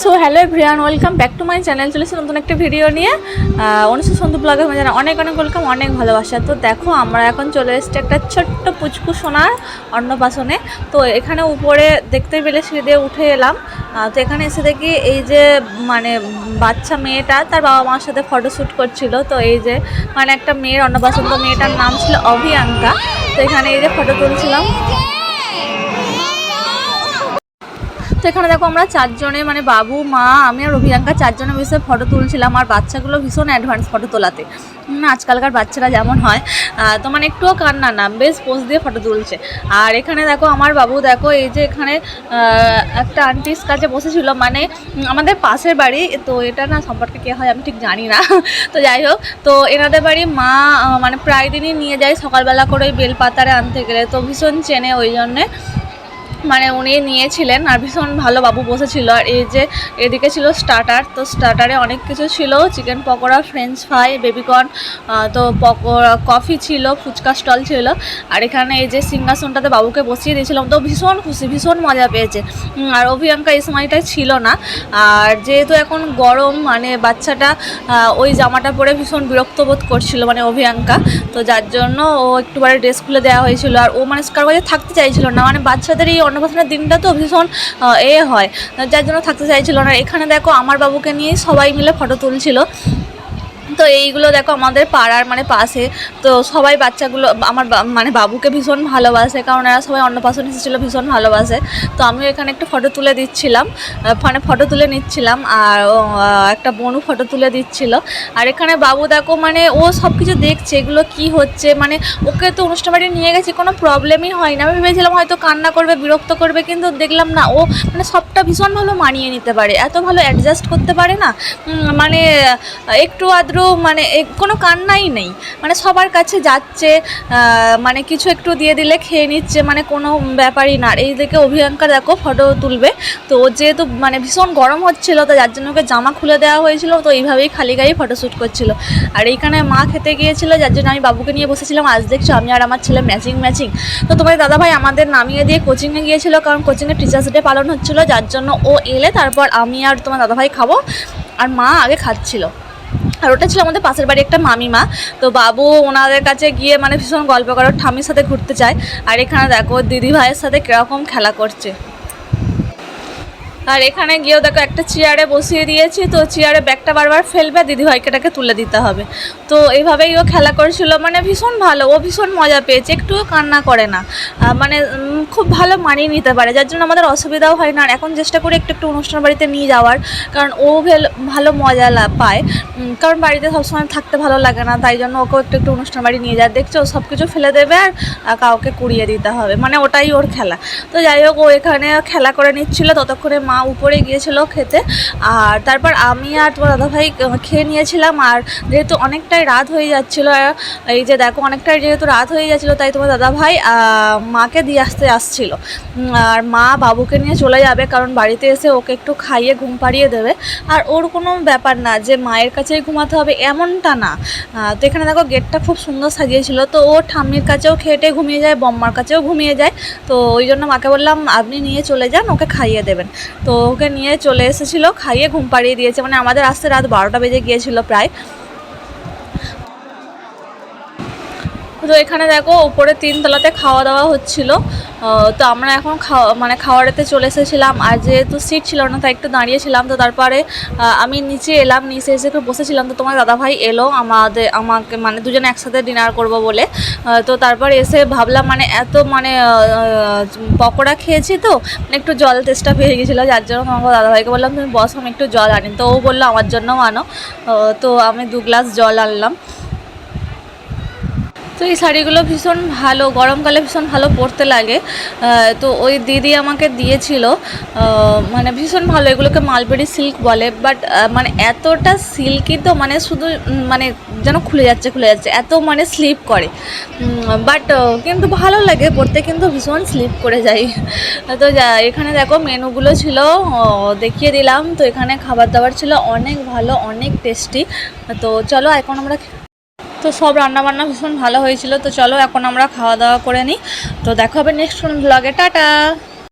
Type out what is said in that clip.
So hello everyone welcome back to my channel চলেছে নতুন একটা ভিডিও নিয়ে। অনুষ্ঠ সন্ধু ব্লগের মধ্যে অনেক অনেক ওয়েলকাম অনেক ভালোবাসা। তো দেখো, আমরা এখন চলে এসেছি একটা ছোট্ট পুচকু সোনার অন্নপ্রাশনে। তো এখানে উপরে দেখতে পেলে সিঁড়ি উঠে এলাম। তো এখানে এসে দেখি এই যে মানে বাচ্চা মেয়েটা, তার বাবা মার সাথে ফটোশ্যুট করছিল। তো এই যে মানে একটা মেয়ের অন্নপ্রাশন। তো মেয়েটার নাম ছিল অভিয়াঙ্কা। তো এখানে এই যে ফটো তুলছিলাম। তো এখানে দেখো আমরা চারজনে মানে বাবু, মা, আমি আর অভিয়াঙ্কা চারজনে বসে ফটো তুলছিলাম আর বাচ্চাগুলো ভীষণ অ্যাডভান্স ফটো তোলাতে। আজকালকার বাচ্চারা যেমন হয় তো মানে একটুও কান্না না, বেশ পোজ দিয়ে ফটো তুলছে। আর এখানে দেখো আমার বাবু, দেখো এই যে এখানে একটা আন্টির কাছে বসেছিল মানে আমাদের পাশের বাড়ি, তো এটা না সম্পর্কে কে হয় আমি ঠিক জানি না। তো যাই হোক, তো এনাদের বাড়ি মা মানে প্রায় দিনই নিয়ে যায়, সকালবেলা করে বেলপাতারে আনতে গেলে, তো ভীষণ চেনে ওই জন্যে। মানে উনি নিয়েছিলেন, আর ভীষণ ভালো বাবু বসেছিল। আর এই যে এদিকে ছিল স্টার্টার তো স্টার্টারে অনেক কিছু ছিল। Chicken pakora French fry baby corn তো পকোড়া কফি ছিল, ফুচকা স্টল ছিল। আর এখানে এই যে সিংহাসনটাতে বাবুকে বসিয়ে দিয়েছিলাম, তো ভীষণ খুশি, ভীষণ মজা পেয়েছে। আর অভিয়াঙ্কা এই সময়টায় ছিল না। আর যেহেতু এখন গরম মানে বাচ্চাটা ওই জামাটা পরে ভীষণ বিরক্ত বোধ করছিল মানে অভিয়াঙ্কা। তো যার জন্য ও একটুবারে ড্রেস খুলে দেওয়া হয়েছিল। আর ও মানে কারও কাছে থাকতে চাইছিল না মানে বাচ্চাদের এই অন্নপ্রাশনের দিনটা তো ভীষণ এ হয়। যার জন্য থাকতে চাইছিল না। এখানে দেখো আমার বাবুকে নিয়ে সবাই মিলে ফটো তুলছিল। তো এইগুলো দেখো আমাদের পাড়ার মানে পাশে। তো সবাই বাচ্চাগুলো, আমার মানে বাবুকে ভীষণ ভালোবাসে, কারণ এরা সবাই অন্নপ্রাশন এসেছিল, ভীষণ ভালোবাসে। তো আমিও এখানে একটা ফটো তুলে দিচ্ছিলাম। মানে ফটো তুলে নিচ্ছিলাম, আর একটা বনু ফটো তুলে দিচ্ছিল। আর এখানে বাবু দেখো মানে ও সব কিছু দেখছে, এগুলো কি হচ্ছে মানে ওকে তো অনুষ্ঠান বাড়ি নিয়ে গেছি, কোনো প্রবলেমই হয় না আমি ভেবেছিলাম হয়তো কান্না করবে, বিরক্ত করবে, কিন্তু দেখলাম না, ও মানে সবটা ভীষণ ভালো মানিয়ে নিতে পারে। এত ভালো অ্যাডজাস্ট করতে পারে না। মানে একটু আদ্র মানে এ- কোনো কান্নাই নেই। মানে সবার কাছে যাচ্ছে মানে কিছু একটু দিয়ে দিলে খেয়ে নিচ্ছে মানে কোনো ব্যাপারই না। এই দিকে অভিয়াঙ্কা দেখো ফটো তুলবে। তো যেহেতু মানে ভীষণ গরম হচ্ছিল, তো যার জন্য ওকে জামা খুলে দেওয়া হয়েছিল, তো এইভাবেই খালি গায়ে ফটোশ্যুট করছিল। আর এইখানে মা খেতে গিয়েছিল, যার জন্য আমি বাবুকে নিয়ে বসেছিলাম। আজ দেখছ আমি আর আমার ছেলে ম্যাচিং ম্যাচিং তো তোমার দাদাভাই আমাদের নামিয়ে দিয়ে কোচিংয়ে গিয়েছিল, কারণ কোচিংয়ে টিচার্স ডে পালন হচ্ছিল, যার জন্য ও এলে, তারপর আমি আর তোমার দাদাভাই খাব। আর মা আগে খাচ্ছিল। আর ওটা ছিল আমাদের পাশের বাড়ি একটা মামিমা। তো বাবু ওনাদের কাছে গিয়ে মানে ভীষণ গল্প করার ঠামির সাথে ঘুরতে চায় আর এখানে দেখো দিদি ভাইয়ের সাথে কীরকম খেলা করছে। আর এখানে গিয়েও দেখো একটা চেয়ারে বসিয়ে দিয়েছি, তো চেয়ারে ব্যাগটা বারবার ফেলবে দিদি ভাইকেটাকে তুলে দিতে হবে। তো এইভাবেই ও খেলা করেছিল মানে ভীষণ ভালো, ও ভীষণ মজা পেয়েছে, একটুও কান্না করে না। মানে খুব ভালো মানিয়ে নিতে পারে, যার জন্য আমাদের অসুবিধাও হয় না। আর এখন চেষ্টা করি একটু একটু অনুষ্ঠান বাড়িতে নিয়ে যাওয়ার, কারণ ও ভেল- মজা পায়। কারণ বাড়িতে সবসময় থাকতে ভালো লাগে না, তাই জন্য ওকেও একটু একটু অনুষ্ঠান বাড়ি নিয়ে যায় দেখছ সব কিছু ফেলে দেবে আর কাউকে কুড়িয়ে দিতে হবে মানে ওটাই ওর খেলা। তো যাই হোক, ও এখানে খেলা করে নিচ্ছিল, ততক্ষণে মা উপরে গিয়েছিল খেতে, আর তারপর আমি আর তোমার দাদাভাই খেয়ে নিয়েছিলাম, আর যেহেতু অনেকটাই রাত হয়ে যাচ্ছিল এই যে দেখো অনেকটাই যেহেতু রাত হয়ে যাচ্ছিল তাই তোমার দাদাভাই মাকে দিয়ে আসতে আসছিল। আর মা বাবুকে নিয়ে চলে যাবে, কারণ বাড়িতে এসে ওকে একটু খাইয়ে ঘুম পাড়িয়ে দেবে। আর ওর কোনো ব্যাপার না, যে মায়ের কাছেই ঘুমাতে হবে এমনটা না। তো এখানে দেখো গেটটা খুব সুন্দর সাজিয়েছিল, তো ও ঠাম্মির কাছেও খেটে ঘুমিয়ে যায়, বম্মার কাছেও ঘুমিয়ে যায়। তো ওই জন্য মাকে বললাম, আপনি নিয়ে চলে যান, ওকে খাইয়ে দেবেন। তো ওকে নিয়ে চলে এসেছিল, খাইয়ে ঘুম পাড়িয়ে দিয়েছে। মানে আমাদের আসতে রাত বারোটা বেজে গিয়েছিল প্রায়। তো এখানে দেখো, উপরে তিনতলাতে খাওয়া দাওয়া হচ্ছিল। তো আমরা এখন খাওয়া মানে খাওয়ারেতে চলে এসেছিলাম। আর যেহেতু সিট ছিল না, তাই একটু দাঁড়িয়েছিলাম। তো তারপরে আমি নিচে এলাম, নিচে এসে একটু বসেছিলাম। তো তোমার দাদাভাই এলো আমাদের, আমাকে মানে দুজনে একসাথে ডিনার করব বলে। তো তারপর এসে ভাবলাম মানে এত মানে পকোড়া খেয়েছি তো মানে একটু জল তেষ্টা পেয়ে গেছিল। যার জন্য তোমার দাদাভাইকে বললাম, তুমি বস, আমি একটু জল আনি। তো ও বলল, আমার জন্যও আনো। তো আমি দু গ্লাস জল আনলাম। তো এই শাড়িগুলো ভীষণ ভালো, গরমকালে ভীষণ ভালো পরতে লাগে। তো ওই দিদি আমাকে দিয়েছিল মানে ভীষণ ভালো, এগুলোকে মালবেরি সিল্ক বলে। বাট মানে এতটা সিল্কি তো মানে শুধু মানে যেন খুলে যাচ্ছে খুলে যাচ্ছে, এত মানে স্লিপ করে। বাট কিন্তু ভালো লাগে পরতে, কিন্তু ভীষণ স্লিপ করে যাই। তো এখানে দেখো মেনুগুলো ছিল দেখিয়ে দিলাম। তো এখানে খাবার দাবার ছিল, অনেক ভালো, অনেক টেস্টি। তো চলো, এখন আমরা তো সব রান্নাবান্না ভীষণ ভালো হয়েছিল। তো চলো এখন আমরা খাওয়া দাওয়া করে নিই। তো দেখা হবে নেক্সট কোন ব্লগে টাটা!